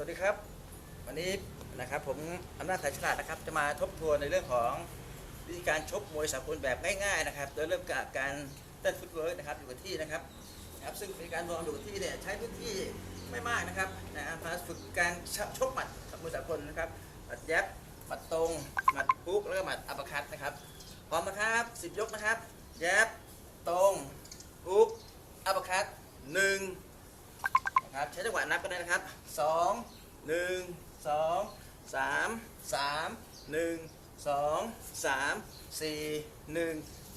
สวัสดีครับ วันนี้นะครับผมอำนาจสายฉลาดนะครับ จะมาทบทวนในเรื่องของวิธีการชกมวยสากลแบบง่ายๆนะครับ โดยเริ่มจากการเต้นฟุตเวิร์กนะครับอยู่กับที่นะครับนะครับ ซึ่งเป็นการวอร์มอยู่กับที่เนี่ยใช้พื้นที่ไม่มากนะครับนะมาฝึกการชกหมัดกับมวยสากลนะครับหมัดแยบหมัดตรงหมัดปุ๊กแล้วก็หมัดอัปปอร์คัตนะครับพร้อมนะครับสิบยกนะครับแยบตรงปุ๊กอัปปอร์คัตหนึ่งนะครับใช้จังหวะนับกันนะครับ สองหนึ่งสองสามสามหนึ่งสองสามสี่หนึ่ง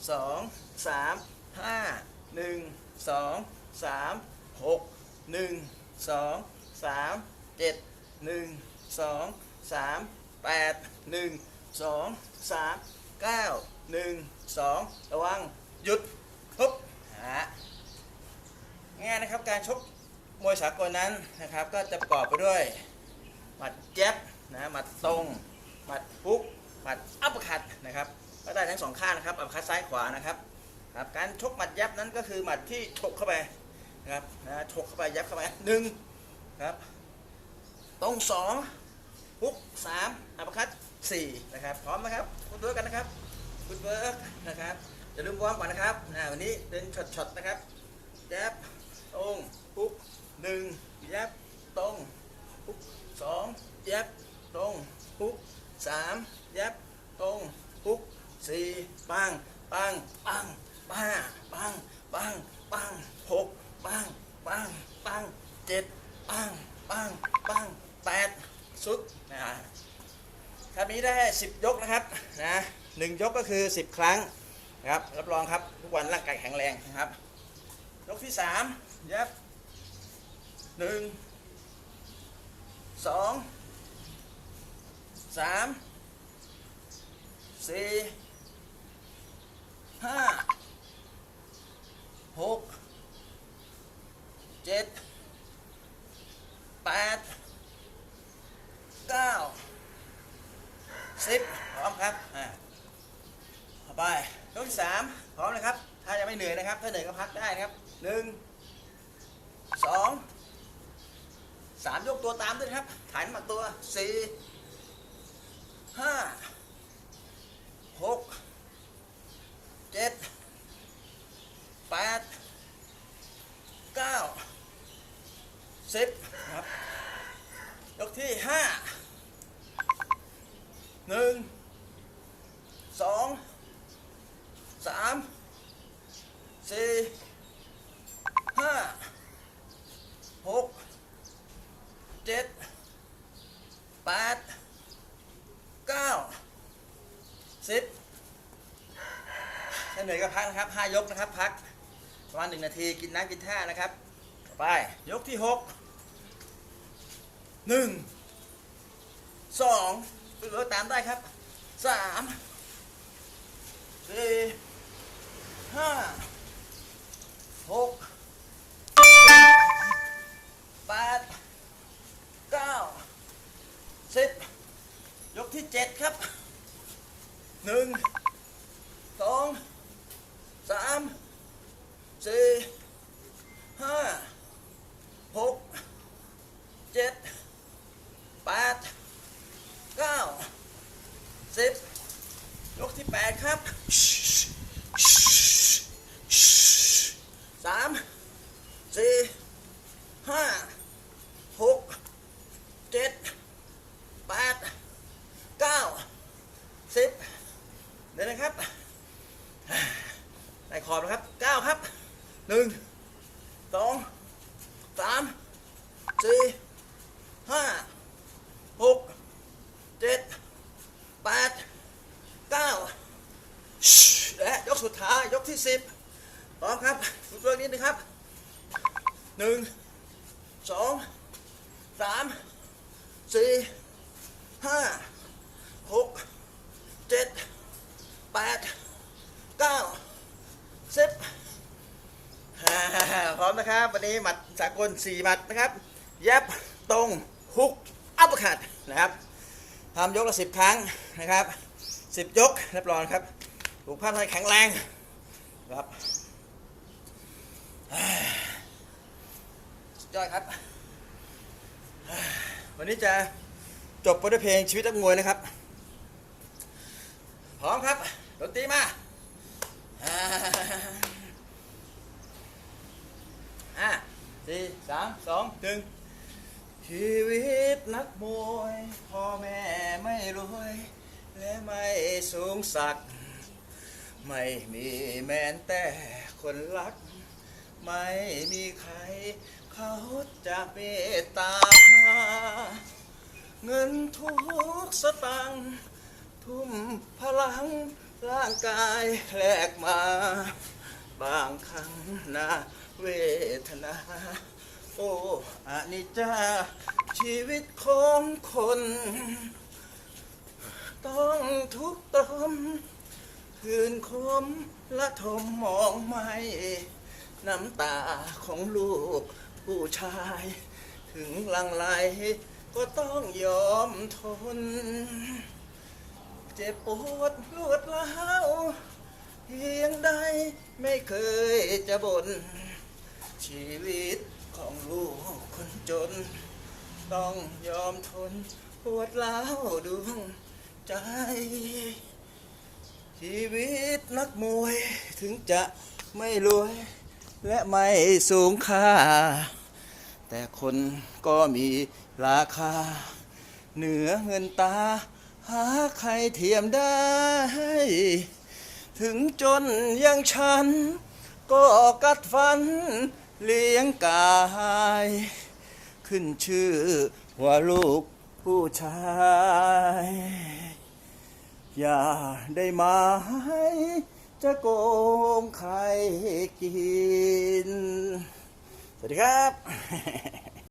สองสามห้าหนึ่งสองสามหกหนึ่งสองสามเจ็ดหนึ่งสองสามแปดหนึ่งสองสามเก้าหนึ่งสองระวังหยุดปุ๊บฮะง่ายนะครับการชก มวยสากลนั้นนะครับ ก็จะประกอบไปด้วย หมัดแจ็บนะหมัดตรง หมัดพุกหมัดอัปเปอร์คัตนะครับ ก็ได้ทั้งสองข้างนะครับอัปเปอร์คัตซ้ายขวานะครับครับการชกหมัดยับนั้นก็คือหมัดที่ฉกเข้าไปนะครับนะฉกเข้าไปยับเข้าไปหนึ่งครับตรงสองพุกสามอัปเปอร์คัตสี่นะครับ พร้อมนะครับคุณเวิร์กกันนะครับคุณเวิร์กนะครับอย่าลืมวอร์มก่อนนะครับนะวันนี้เป็นช็อตๆนะครับแยบตรงปุ๊บ หนึ่งแยบตรงปุ๊บสองแยบตรงปุ๊บสามแยบตรงปุ๊บสี่ปังปังปังปังปังปังปังหกปังปังปังเจ็ดปังปังปังแปดสุดนะครับนี้ได้สิบยกนะครับนะหนึ่งยกก็คือสิบครั้งนะครับรับรองครับทุกวันร่างกายแข็งแรงนะครับ ยกที่สามย็บ หนึ่งสองสามสี่ห้าหกเจ็ดแปดเก้าสิบพร้อมครับอ่าต่อไปยกที่สามพร้อมนะครับ ถ้ายังไม่เหนื่อยนะครับ ถ้าเหนื่อยก็พักได้นะครับหนึ่งสอง สามยกตัวตามด้วยครับฐานหมัดตัวสี่ห้าหกเจ็ดแปดเก้าสิบครับ ยกที่ห้าหนึ่งสองสามสี่ห้าหกเจ็ดแปดเก้าสิบถ้า เหนื่อยก็พักนะครับห้ายกนะครับ พักประมาณหนึ่งนาทีกินน้ำกินท่านะครับ ต่อไปยกที่หกหนึ่งสองเหลือตามได้ครับสามสี่ห้าหกแปดเก้าสิบยกที่เจ็ดครับหนึ่งสอง สามสี่ห้าหกเจ็ดแปดเก้าสิบยกที่แปดครับ สามสี่ห้าหกเจ็ดแปดเก้าสิบเดี๋ยวนะครับได้ขอบนะครับเก้าครับหนึ่งสองสามสี่ห้าหกเจ็ดแปดเก้าและยกสุดท้ายยกที่สิบ พร้อมครับฝึกเรื่องนี้นะครับหนึ่ง สองสามสี่ห้าหกเจ็ดแปดเก้าสิบพร้อมนะครับ วันนี้หมัดสากลสี่หมัดนะครับ ยับตรงฮุกอัปเปอร์คัตนะครับทำยกละสิบครั้งนะครับสิบยกรับรองครับถูกภาพให้แข็งแรงครับ สุด ยอดครับ วันนี้จะจบไปด้วยเพลงชีวิตนักมวยนะครับ พร้อมครับ ดนตรีมาห้าสี่สามสองหนึ่งชีวิตนักมวยพ่อแม่ไม่รวย และไม่สูงสัก ไม่มีแม้แต่คนรัก ไม่มีใคร เขาจะเมตตา เงินทุกสตังค์ทุ่มพลังร่างกายแลกมา บางครั้งนาเวทนา โอ้อานิจจาชีวิตของคน ต้องทุกข์ตรมคืนคมละทมมองไม่ น้ำตาของลูก ผู้ชาย ถึงลังไหลก็ต้องยอมทน เจ็บปวดรวดร้าวเพียงใดไม่เคยจะบน่นชีวิตของลูกคนจน ต้องยอมทนปวดร้าวดวงใจ ชีวิตนักมวยถึงจะไม่รวย และไม่สูงค่า แต่คนก็มีราคา เหนือเงินตา หาใครเทียมได้ ถึงจนอย่างฉัน ก็กัดฟันเลี้ยงกาย ขึ้นชื่อว่าลูกผู้ชาย อย่าได้มาให้ จะโกงใครกิน สวัสดีครับ